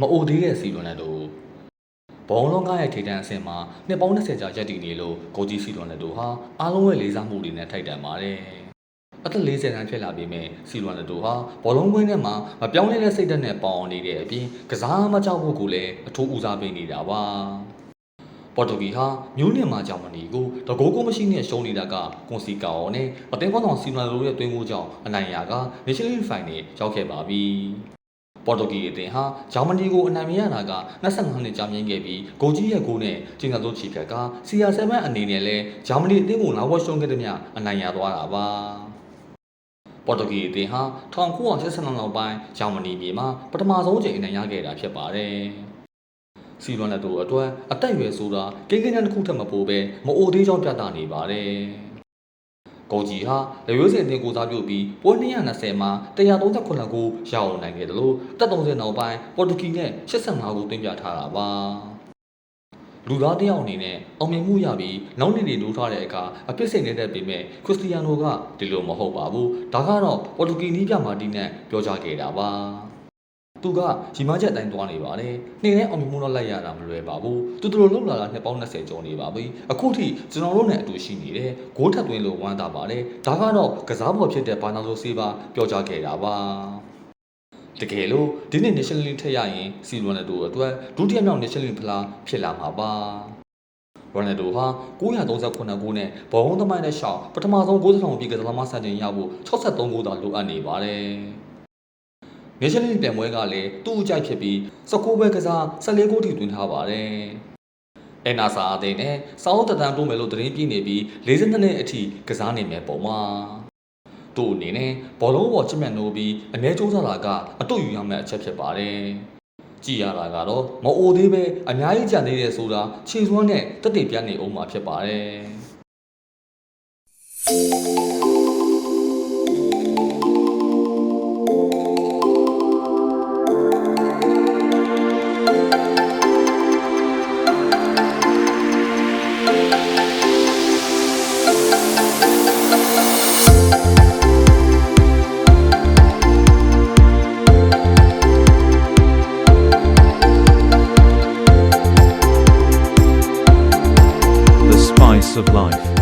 မအိုသေးတဲ့စီလွန်တဲ့တို့ဘောလုံးကားရဲ့ထိတန်းအဆင့်မှာနှစ်ပေါင်း20ကြာရပ်တည်နေလို့ကိုကြီးစီလွန်တဲ့တို့ဟာအားလုံးရဲ့လေးစားမှုတွေနဲ့ထိုက်တန်ပါတယ်အသက်40တန်းဖြစ်လာပြီမဲ့စီလွန်တဲ့တို့ဟာဘောလုံးကွင်းထဲမှာမပြောင်းလဲတဲ့စိတ်ဓာတ်နဲ့ပေါအောင်နေတဲ့အပြင်ကစားမကြောက်ဖို့ကိုလည်းအထူးဦးစားပေးနေတာပါပေါ်တူဂီဟာမျိုးနစ်မှာဂျာမနီကိုတကိုးကိုမရှိနဲ့ရှုံးနေတာကကွန်စီကာအောနဲ့အသင်းကောင်းဆောင်စီမန်လိုရဲ့တွင်းမှုကြောင့်အနိုင်ရက National Final ရောက်ခဲ့ပါပြီ။ ပေါ်တူဂီအသင်းဟာဂျာမနီကိုအနိုင်မရတာက25နှစ်ကြာမြင့်ခဲ့ပြီးဂိုကြီးရဲ့ဂိုးနဲ့ကျင်းသာတို့ချီဖြတ်က CR7 အနေနဲ့လည်းဂျာမနီအသင်းကိုနောက်ဝက်ရှုံးခဲ့တဲ့မြအနိုင်ရသွားတာပါ။ပေါ်တူဂီအသင်းဟာ1982နောက်ပိုင်းဂျာမနီပြည်မှာပထမဆုံးချိန်အနိုင်ရခဲ့တာဖြစ်ပါတယ်။စီလွန်လက်တို့အတွက်အသက်အရွယ်ဆိုတာကိန်းကိန်းတစ်ခုထက်မပိုပဲမအိုသေးကြောင်းပြသနေပါတယ်။ ကိုကြီးဟာလေရွေးစင်တင်ကိုစားပြုပြီးပွဲ220မှာ139ခုရအောင်နိုင်ခဲ့တယ်လို့တက်30နောက်ပိုင်းပေါ်တူဂီနဲ့85ခုသွင်းပြထားတာပါ။လူသားတစ်ယောက်အနေနဲ့အောင်မြင်မှုရပြီးနောက်နေ့တွေလိုးထားတဲ့အခါအပြစ်စိတ်နေတဲ့ပေမဲ့ခရစ်စတီယာနိုကဒီလိုမဟုတ်ပါဘူး။ဒါကတော့ပေါ်တူဂီနီးပြမာတီနဲ့ပြောကြားခဲ့တာပါ။ သူကရီမချက်အတိုင်းသွားနေပါတယ်။နေနဲ့အောင်မြင်မှုတော့လိုက်ရတာမလွယ်ပါဘူး။သူတို့လုံလာတာနှစ်ပေါင်း20ကျော်နေပါပြီ။အခုထိကျွန်တော်တို့နဲ့အတူရှိနေတယ်။ဂိုးထပ်သွင်းလို့ဝမ်းသာပါတယ်။ဒါကတော့ကစားပေါ်ဖြစ်တဲ့ဘာနာလိုဆေးပါပြောကြားခဲ့တာပါ။တကယ်လို့ဒီနေ့ National League ထက်ရရင်စီရိုနယ်ဒိုအတွက်ဒုတိယမြောက် National League ဖလားဖြစ်လာမှာပါ။ရိုနယ်ဒိုဟာ939ခုနဲ့ဘောလုံးသမိုင်းနဲ့ရှောက်ပထမဆုံး60ထောင်ပြည့်ကစားသမားစံချိန်ရဖို့63ဂိုးသာလိုအပ်နေပါတယ်။ National League ပြန်ပွဲကလည်းသူ့အကြိုက်ဖြစ်ပြီး19ပွဲကစား14ဂိုးထိသွင်းထားပါတယ်။အနာစာအသင်းနဲ့စောင်းတတန်တိုးမယ်လို့သတင်းပြနေပြီး52နှစ်အထိကစားနိုင်မယ်ပုံမှာ။သူ့အနေနဲ့ဘောလုံးပေါ်ချစ်မြတ်နိုးပြီးအနေကျိုးစားတာကအတုယူရမယ့်အချက်ဖြစ်ပါတယ်။ကြည်ရတာကတော့မအိုသေးပဲအများကြီးကြံသေးတယ်ဆိုတာခြေစွမ်းနဲ့တက်တည်ပြနေအောင်မှာဖြစ်ပါတယ်။ of life.